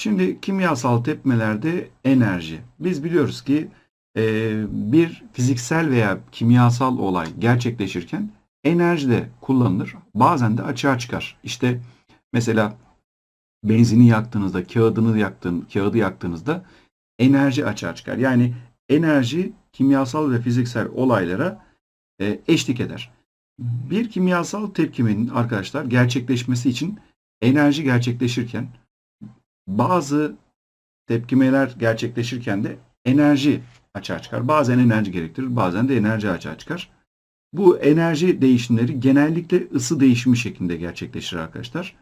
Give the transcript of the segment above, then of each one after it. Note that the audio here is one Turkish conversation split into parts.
Şimdi kimyasal tepkimelerde enerji. Biz biliyoruz ki e, bir fiziksel veya kimyasal olay gerçekleşirken enerji de kullanılır. Bazen de açığa çıkar. İşte mesela benzini yaktığınızda, kağıdını yaktığın, kağıdı yaktığınızda enerji açığa çıkar. Yani enerji kimyasal ve fiziksel olaylara e, eşlik eder. Bir kimyasal tepkimenin arkadaşlar gerçekleşmesi için enerji gerçekleşirken bazı tepkimeler gerçekleşirken de enerji açığa çıkar. Bazen enerji gerektirir, bazen de enerji açığa çıkar. Bu enerji değişimleri genellikle ısı değişimi şeklinde gerçekleşir arkadaşlar.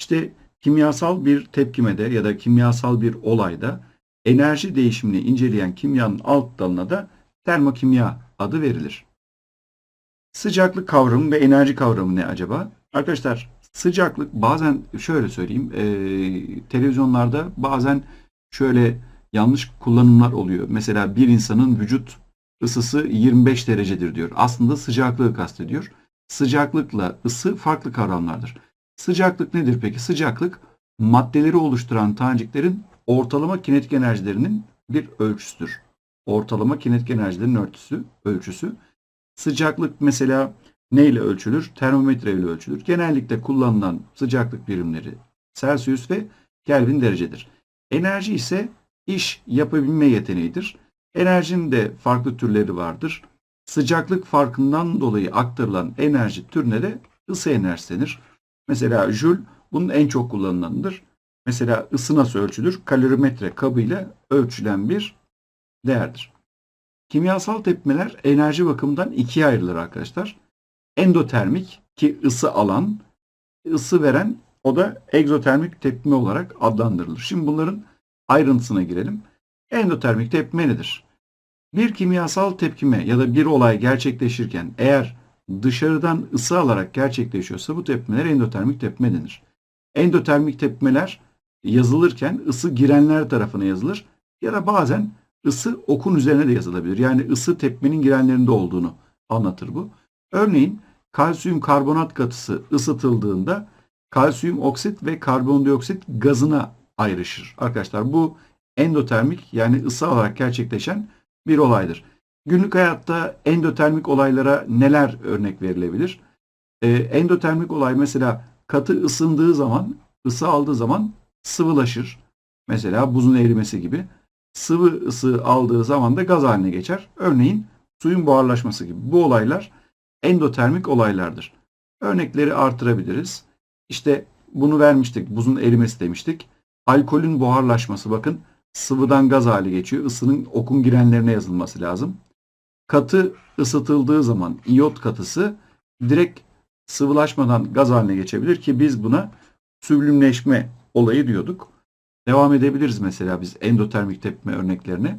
İşte kimyasal bir tepkimede ya da kimyasal bir olayda enerji değişimini inceleyen kimyanın alt dalına da termokimya adı verilir. Sıcaklık kavramı ve enerji kavramı ne acaba? Arkadaşlar sıcaklık bazen şöyle söyleyeyim e, televizyonlarda bazen şöyle yanlış kullanımlar oluyor. Mesela bir insanın vücut ısısı 25 derecedir diyor. Aslında sıcaklığı kastediyor. Sıcaklıkla ısı farklı kavramlardır. Sıcaklık nedir peki? Sıcaklık maddeleri oluşturan taneciklerin ortalama kinetik enerjilerinin bir ölçüsüdür. Ortalama kinetik enerjilerin ölçüsü, ölçüsü. Sıcaklık mesela ne ile ölçülür? Termometre ile ölçülür. Genellikle kullanılan sıcaklık birimleri Celsius ve Kelvin derecedir. Enerji ise iş yapabilme yeteneğidir. Enerjinin de farklı türleri vardır. Sıcaklık farkından dolayı aktarılan enerji türüne de ısı enerjisi denir. Mesela Joule bunun en çok kullanılanıdır. Mesela ısı nasıl ölçülür? Kalorimetre kabıyla ölçülen bir değerdir. Kimyasal tepkimeler enerji bakımından ikiye ayrılır arkadaşlar. Endotermik ki ısı alan, ısı veren o da egzotermik tepkime olarak adlandırılır. Şimdi bunların ayrıntısına girelim. Endotermik tepkime nedir? Bir kimyasal tepkime ya da bir olay gerçekleşirken eğer dışarıdan ısı alarak gerçekleşiyorsa bu tepkimeler endotermik tepkime denir. Endotermik tepkimeler yazılırken ısı girenler tarafına yazılır ya da bazen ısı okun üzerine de yazılabilir. Yani ısı tepkimenin girenlerinde olduğunu anlatır bu. Örneğin kalsiyum karbonat katısı ısıtıldığında kalsiyum oksit ve karbondioksit gazına ayrışır. Arkadaşlar bu endotermik yani ısı alarak gerçekleşen bir olaydır. Günlük hayatta endotermik olaylara neler örnek verilebilir? Ee, endotermik olay mesela katı ısındığı zaman, ısı aldığı zaman sıvılaşır. Mesela buzun erimesi gibi. Sıvı ısı aldığı zaman da gaz haline geçer. Örneğin suyun buharlaşması gibi. Bu olaylar endotermik olaylardır. Örnekleri artırabiliriz. İşte bunu vermiştik. Buzun erimesi demiştik. Alkolün buharlaşması bakın sıvıdan gaz hale geçiyor. Isının okun girenlerine yazılması lazım. Katı ısıtıldığı zaman iyot katısı direkt sıvılaşmadan gaz haline geçebilir ki biz buna süblimleşme olayı diyorduk. Devam edebiliriz mesela biz endotermik tepkime örneklerine.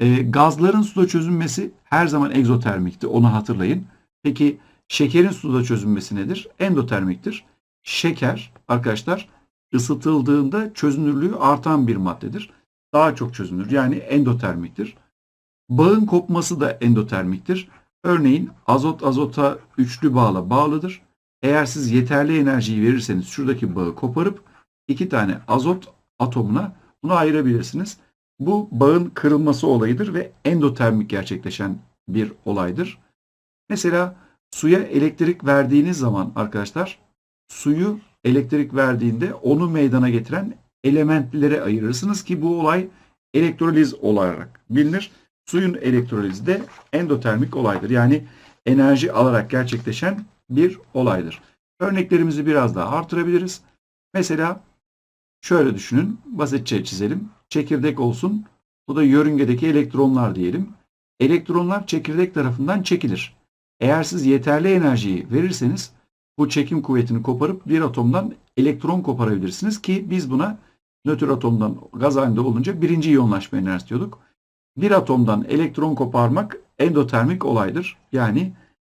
E, gazların suda çözünmesi her zaman egzotermikti. Onu hatırlayın. Peki şekerin suda çözünmesi nedir? Endotermiktir. Şeker arkadaşlar ısıtıldığında çözünürlüğü artan bir maddedir. Daha çok çözünür. Yani endotermiktir. Bağın kopması da endotermiktir. Örneğin azot azota üçlü bağla bağlıdır. Eğer siz yeterli enerjiyi verirseniz şuradaki bağı koparıp iki tane azot atomuna bunu ayırabilirsiniz. Bu bağın kırılması olayıdır ve endotermik gerçekleşen bir olaydır. Mesela suya elektrik verdiğiniz zaman arkadaşlar suyu elektrik verdiğinde onu meydana getiren elementlere ayırırsınız ki bu olay elektroliz olarak bilinir. Suyun elektrolizi de endotermik olaydır. Yani enerji alarak gerçekleşen bir olaydır. Örneklerimizi biraz daha artırabiliriz. Mesela şöyle düşünün. Basitçe çizelim. Çekirdek olsun. Bu da yörüngedeki elektronlar diyelim. Elektronlar çekirdek tarafından çekilir. Eğer siz yeterli enerjiyi verirseniz bu çekim kuvvetini koparıp bir atomdan elektron koparabilirsiniz ki biz buna nötr atomdan gaz halinde olunca birinci iyonlaşma enerjisi diyorduk. Bir atomdan elektron koparmak endotermik olaydır. Yani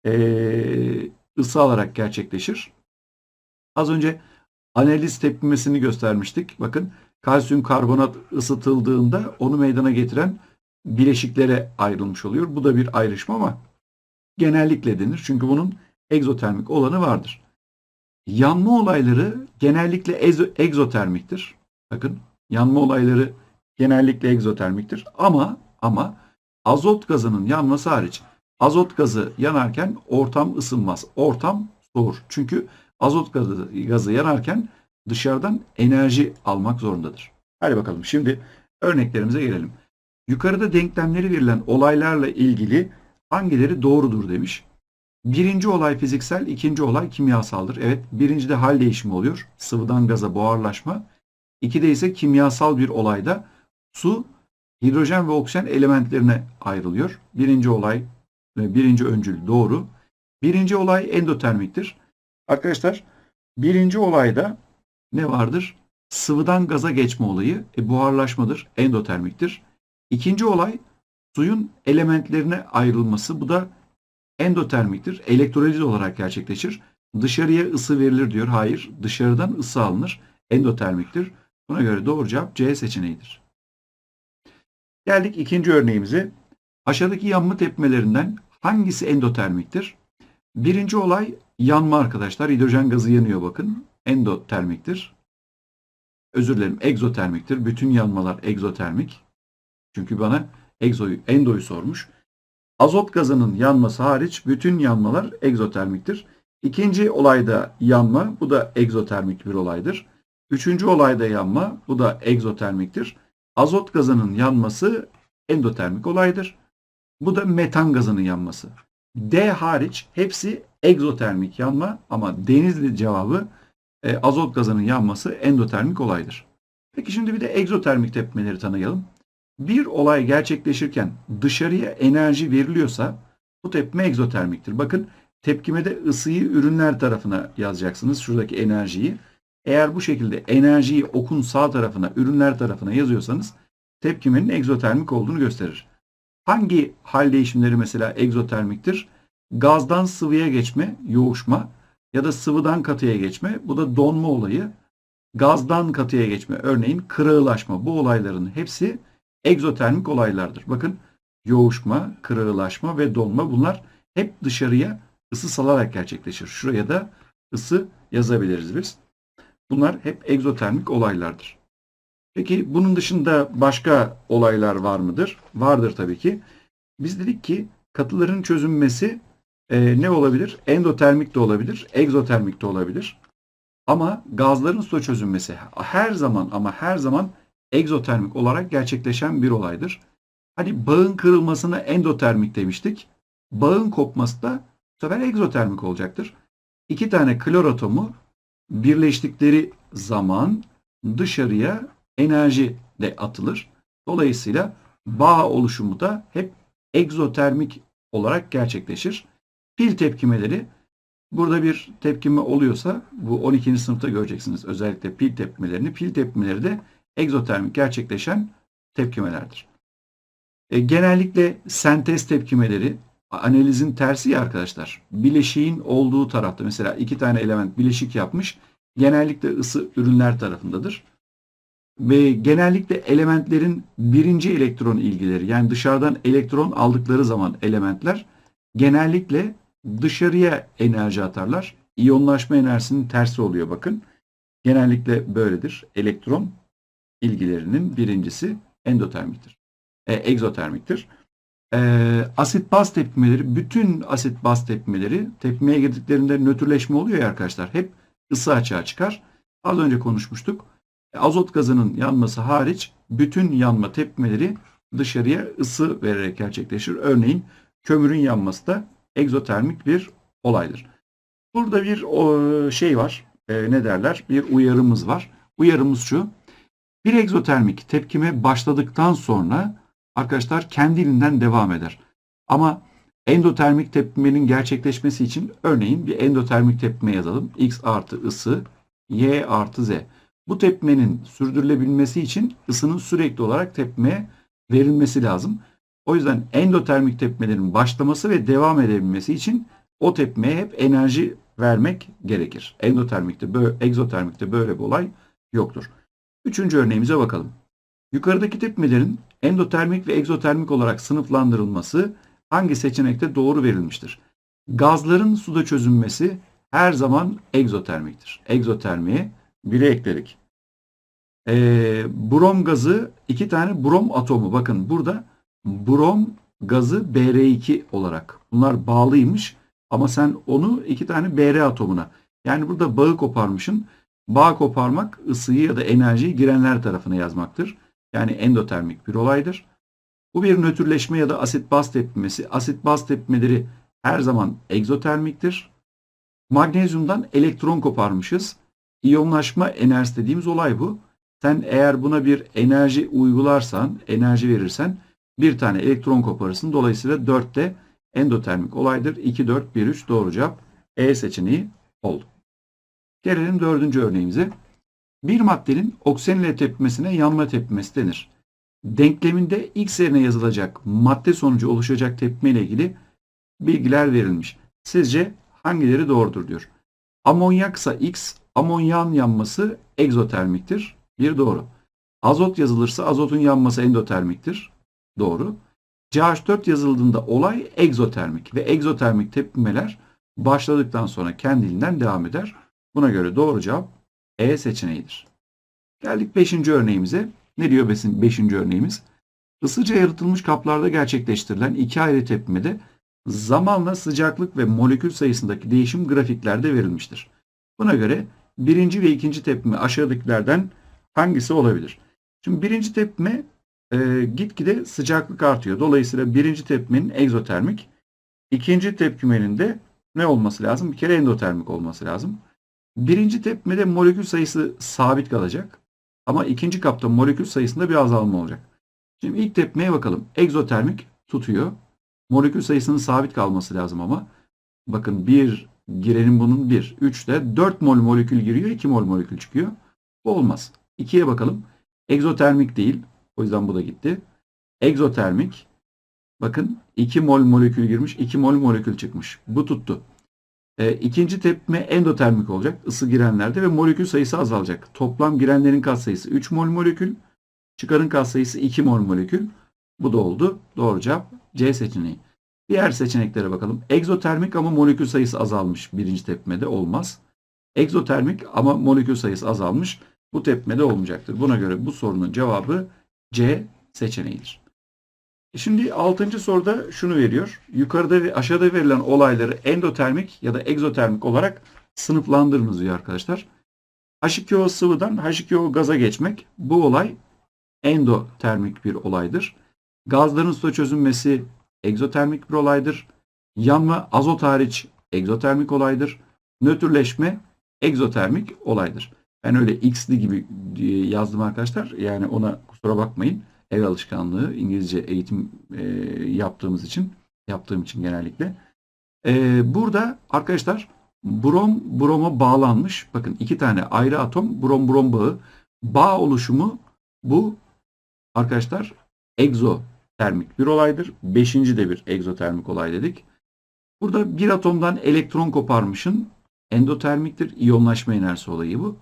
ee, ısı alarak gerçekleşir. Az önce analiz tepkimesini göstermiştik. Bakın kalsiyum karbonat ısıtıldığında onu meydana getiren bileşiklere ayrılmış oluyor. Bu da bir ayrışma ama genellikle denir. Çünkü bunun egzotermik olanı vardır. Yanma olayları genellikle egzotermiktir. Bakın yanma olayları genellikle egzotermiktir. Ama ama azot gazının yanması hariç azot gazı yanarken ortam ısınmaz. Ortam soğur. Çünkü azot gazı, gazı yanarken dışarıdan enerji almak zorundadır. Hadi bakalım şimdi örneklerimize gelelim. Yukarıda denklemleri verilen olaylarla ilgili hangileri doğrudur demiş. Birinci olay fiziksel, ikinci olay kimyasaldır. Evet, birincide hal değişimi oluyor. Sıvıdan gaza buharlaşma. İkide ise kimyasal bir olayda su, hidrojen ve oksijen elementlerine ayrılıyor. Birinci olay ve birinci öncül doğru. Birinci olay endotermiktir. Arkadaşlar, birinci olayda ne vardır? Sıvıdan gaza geçme olayı e, buharlaşmadır, endotermiktir. İkinci olay suyun elementlerine ayrılması. Bu da endotermiktir. Elektroliz olarak gerçekleşir. Dışarıya ısı verilir diyor. Hayır. Dışarıdan ısı alınır. Endotermiktir. Buna göre doğru cevap C seçeneğidir. Geldik ikinci örneğimize. Aşağıdaki yanma tepkimelerinden hangisi endotermiktir? Birinci olay yanma arkadaşlar. Hidrojen gazı yanıyor bakın. Endotermiktir. Özür dilerim egzotermiktir. Bütün yanmalar egzotermik. Çünkü bana egzoyu, endoyu sormuş. Azot gazının yanması hariç bütün yanmalar egzotermiktir. İkinci olayda yanma, bu da egzotermik bir olaydır. Üçüncü olayda yanma, bu da egzotermiktir. Azot gazının yanması endotermik olaydır. Bu da metan gazının yanması. D hariç hepsi egzotermik yanma ama denizli cevabı e, azot gazının yanması endotermik olaydır. Peki şimdi bir de egzotermik tepkimeleri tanıyalım. Bir olay gerçekleşirken dışarıya enerji veriliyorsa bu tepkime egzotermiktir. Bakın tepkimede ısıyı ürünler tarafına yazacaksınız. Şuradaki enerjiyi. Eğer bu şekilde enerjiyi okun sağ tarafına, ürünler tarafına yazıyorsanız tepkimenin egzotermik olduğunu gösterir. Hangi hal değişimleri mesela egzotermiktir? Gazdan sıvıya geçme, yoğuşma ya da sıvıdan katıya geçme. Bu da donma olayı. Gazdan katıya geçme, örneğin kırığılaşma. Bu olayların hepsi egzotermik olaylardır. Bakın yoğuşma, kırığılaşma ve donma bunlar hep dışarıya ısı salarak gerçekleşir. Şuraya da ısı yazabiliriz biz. Bunlar hep egzotermik olaylardır. Peki bunun dışında başka olaylar var mıdır? Vardır tabii ki. Biz dedik ki katıların çözünmesi e, ne olabilir? Endotermik de olabilir, egzotermik de olabilir. Ama gazların suda çözünmesi her zaman ama her zaman egzotermik olarak gerçekleşen bir olaydır. Hani bağın kırılmasına endotermik demiştik. Bağın kopması da bu sefer egzotermik olacaktır. İki tane klor atomu birleştikleri zaman dışarıya enerji de atılır. Dolayısıyla bağ oluşumu da hep egzotermik olarak gerçekleşir. Pil tepkimeleri burada bir tepkime oluyorsa bu 12. sınıfta göreceksiniz özellikle pil tepkimelerini. Pil tepkimeleri de egzotermik gerçekleşen tepkimelerdir. E, genellikle sentez tepkimeleri analizin tersi ya arkadaşlar. Bileşiğin olduğu tarafta mesela iki tane element bileşik yapmış. Genellikle ısı ürünler tarafındadır. Ve genellikle elementlerin birinci elektron ilgileri yani dışarıdan elektron aldıkları zaman elementler genellikle dışarıya enerji atarlar. İyonlaşma enerjisinin tersi oluyor bakın. Genellikle böyledir. Elektron ilgilerinin birincisi endotermiktir. E, egzotermiktir. E, asit baz tepkimeleri, bütün asit baz tepkimeleri tepkimeye girdiklerinde nötrleşme oluyor ya arkadaşlar. Hep ısı açığa çıkar. Az önce konuşmuştuk. E, azot gazının yanması hariç bütün yanma tepkimeleri dışarıya ısı vererek gerçekleşir. Örneğin kömürün yanması da egzotermik bir olaydır. Burada bir o, şey var. E, ne derler? Bir uyarımız var. Uyarımız şu. Bir egzotermik tepkime başladıktan sonra arkadaşlar kendiliğinden devam eder. Ama endotermik tepkimenin gerçekleşmesi için örneğin bir endotermik tepkime yazalım. X artı ısı, Y artı Z. Bu tepkimenin sürdürülebilmesi için ısının sürekli olarak tepkimeye verilmesi lazım. O yüzden endotermik tepkimelerin başlaması ve devam edebilmesi için o tepkimeye hep enerji vermek gerekir. Endotermikte, böyle, egzotermikte böyle bir olay yoktur. Üçüncü örneğimize bakalım. Yukarıdaki tepkimelerin endotermik ve egzotermik olarak sınıflandırılması hangi seçenekte doğru verilmiştir? Gazların suda çözünmesi her zaman egzotermiktir. Egzotermiye 1'e ekledik. Ee, brom gazı iki tane brom atomu. Bakın burada brom gazı Br2 olarak. Bunlar bağlıymış ama sen onu iki tane Br atomuna. Yani burada bağı koparmışın. Bağ koparmak ısıyı ya da enerjiyi girenler tarafına yazmaktır. Yani endotermik bir olaydır. Bu bir nötrleşme ya da asit baz tepkimesi. Asit baz tepkimeleri her zaman egzotermiktir. Magnezyumdan elektron koparmışız. İyonlaşma enerjisi dediğimiz olay bu. Sen eğer buna bir enerji uygularsan, enerji verirsen bir tane elektron koparırsın. Dolayısıyla 4 de endotermik olaydır. 2, 4, 1, 3 doğru cevap E seçeneği oldu. Gelelim dördüncü örneğimize. Bir maddenin oksijen ile tepkimesine yanma tepkimesi denir. Denkleminde X yerine yazılacak madde sonucu oluşacak tepkime ile ilgili bilgiler verilmiş. Sizce hangileri doğrudur diyor. Amonyaksa X, amonyan yanması egzotermiktir. Bir doğru. Azot yazılırsa azotun yanması endotermiktir. Doğru. CH4 yazıldığında olay egzotermik ve egzotermik tepkimeler başladıktan sonra kendiliğinden devam eder. Buna göre doğru cevap E seçeneğidir. Geldik 5. örneğimize. Ne diyor 5. örneğimiz? Isıca yaratılmış kaplarda gerçekleştirilen iki ayrı tepkimede zamanla sıcaklık ve molekül sayısındaki değişim grafiklerde verilmiştir. Buna göre birinci ve ikinci tepkime aşağıdakilerden hangisi olabilir? Şimdi birinci tepkime e, gitgide sıcaklık artıyor. Dolayısıyla birinci tepkimenin egzotermik, ikinci tepkimenin de ne olması lazım? Bir kere endotermik olması lazım. Birinci tepkimede molekül sayısı sabit kalacak. Ama ikinci kapta molekül sayısında bir azalma olacak. Şimdi ilk tepkimeye bakalım. Egzotermik tutuyor. Molekül sayısının sabit kalması lazım ama. Bakın 1 girelim bunun 1. 3'te 4 mol molekül giriyor 2 mol molekül çıkıyor. Bu olmaz. 2'ye bakalım. Egzotermik değil. O yüzden bu da gitti. Egzotermik. Bakın 2 mol molekül girmiş 2 mol molekül çıkmış. Bu tuttu. E, ikinci tepkime endotermik olacak. ısı girenlerde ve molekül sayısı azalacak. Toplam girenlerin katsayısı 3 mol molekül. Çıkarın katsayısı 2 mol molekül. Bu da oldu. Doğru cevap C seçeneği. Diğer seçeneklere bakalım. Egzotermik ama molekül sayısı azalmış. Birinci tepkimede olmaz. Egzotermik ama molekül sayısı azalmış. Bu tepkimede olmayacaktır. Buna göre bu sorunun cevabı C seçeneğidir. E Şimdi 6. soruda şunu veriyor. Yukarıda ve aşağıda verilen olayları endotermik ya da egzotermik olarak sınıflandırınız diyor arkadaşlar. H2O sıvıdan H2O gaza geçmek bu olay endotermik bir olaydır. Gazların suda çözünmesi egzotermik bir olaydır. Yanma azot hariç egzotermik olaydır. Nötrleşme egzotermik olaydır. Ben öyle x'li gibi yazdım arkadaşlar. Yani ona kusura bakmayın. Ev alışkanlığı İngilizce eğitim e, yaptığımız için yaptığım için genellikle. E, burada arkadaşlar brom broma bağlanmış. Bakın iki tane ayrı atom brom brom bağı. Bağ oluşumu bu arkadaşlar egzotermik bir olaydır. Beşinci de bir egzotermik olay dedik. Burada bir atomdan elektron koparmışın endotermiktir. İyonlaşma enerjisi olayı bu.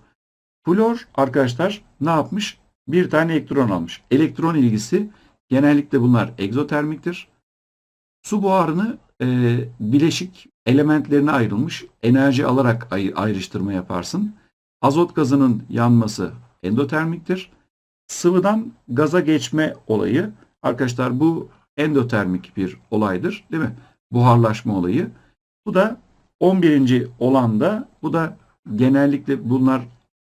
Flor arkadaşlar ne yapmış? Bir tane elektron almış. Elektron ilgisi genellikle bunlar egzotermiktir. Su buharını e, bileşik elementlerine ayrılmış. Enerji alarak ay ayrıştırma yaparsın. Azot gazının yanması endotermiktir. Sıvıdan gaza geçme olayı arkadaşlar bu endotermik bir olaydır değil mi? Buharlaşma olayı. Bu da 11. olanda bu da genellikle bunlar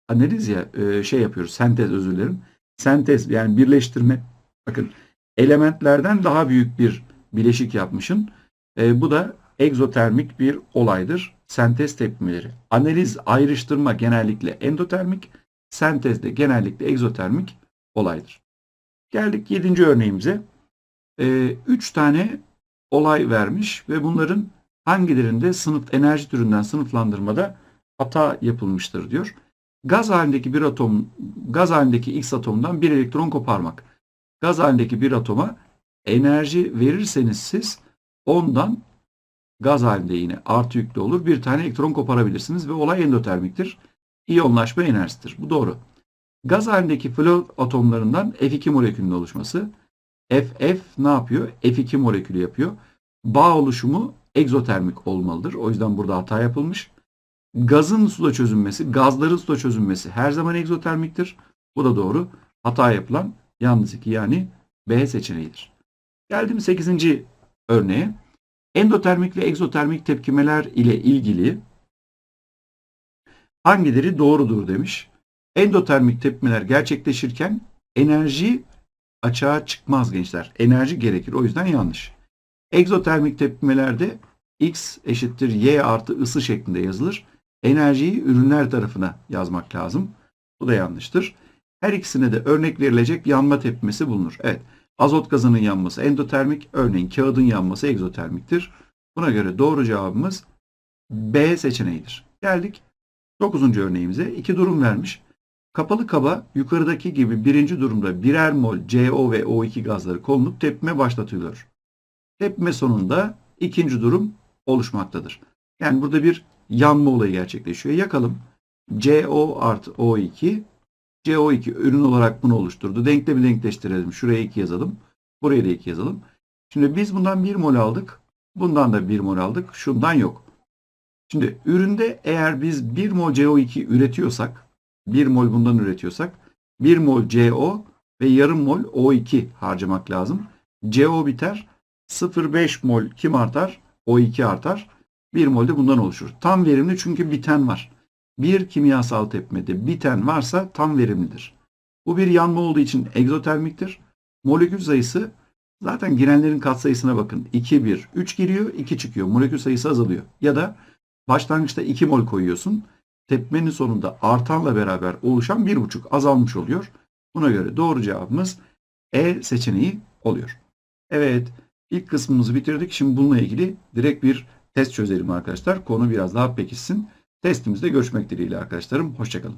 analiz ya e, şey yapıyoruz sentez özür dilerim. Sentez yani birleştirme bakın elementlerden daha büyük bir bileşik yapmışın. E, bu da egzotermik bir olaydır. Sentez tepkimeleri. Analiz ayrıştırma genellikle endotermik, sentez de genellikle egzotermik olaydır. Geldik yedinci örneğimize. E, üç tane olay vermiş ve bunların hangilerinde sınıf enerji türünden sınıflandırmada hata yapılmıştır diyor. Gaz halindeki bir atom, gaz halindeki X atomdan bir elektron koparmak. Gaz halindeki bir atoma enerji verirseniz siz ondan gaz halinde yine artı yüklü olur. Bir tane elektron koparabilirsiniz ve olay endotermiktir. İyonlaşma enerjisidir. Bu doğru. Gaz halindeki flor atomlarından F2 molekülünün oluşması. FF ne yapıyor? F2 molekülü yapıyor. Bağ oluşumu egzotermik olmalıdır. O yüzden burada hata yapılmış. Gazın suda çözünmesi, gazların suda çözünmesi her zaman egzotermiktir. Bu da doğru. Hata yapılan yalnız 2 yani B seçeneğidir. Geldim 8. örneğe. Endotermik ve egzotermik tepkimeler ile ilgili hangileri doğrudur demiş. Endotermik tepkimeler gerçekleşirken enerji açığa çıkmaz gençler. Enerji gerekir. O yüzden yanlış. Egzotermik tepkimelerde X eşittir Y artı ısı şeklinde yazılır. Enerjiyi ürünler tarafına yazmak lazım. Bu da yanlıştır. Her ikisine de örnek verilecek yanma tepkimesi bulunur. Evet. Azot gazının yanması endotermik, örneğin kağıdın yanması egzotermiktir. Buna göre doğru cevabımız B seçeneğidir. Geldik 9. örneğimize. İki durum vermiş. Kapalı kaba yukarıdaki gibi birinci durumda birer mol CO ve O2 gazları konulup tepkime başlatılıyor. Tepkime sonunda ikinci durum oluşmaktadır. Yani burada bir yanma olayı gerçekleşiyor. Yakalım. CO artı O2 CO2 ürün olarak bunu oluşturdu. Denklemi denkleştirelim. Şuraya 2 yazalım. Buraya da 2 yazalım. Şimdi biz bundan 1 mol aldık. Bundan da 1 mol aldık. Şundan yok. Şimdi üründe eğer biz 1 mol CO2 üretiyorsak 1 mol bundan üretiyorsak 1 mol CO ve yarım mol O2 harcamak lazım. CO biter. 0,5 mol kim artar? O2 artar. 1 mol de bundan oluşur. Tam verimli çünkü biten var. Bir kimyasal tepmede biten varsa tam verimlidir. Bu bir yanma olduğu için egzotermiktir. Molekül sayısı zaten girenlerin katsayısına bakın. 2, 1, 3 giriyor, 2 çıkıyor. Molekül sayısı azalıyor. Ya da başlangıçta 2 mol koyuyorsun. Tepmenin sonunda artanla beraber oluşan 1,5 azalmış oluyor. Buna göre doğru cevabımız E seçeneği oluyor. Evet, ilk kısmımızı bitirdik. Şimdi bununla ilgili direkt bir test çözelim arkadaşlar. Konu biraz daha pekişsin. Testimizde görüşmek dileğiyle arkadaşlarım. Hoşçakalın.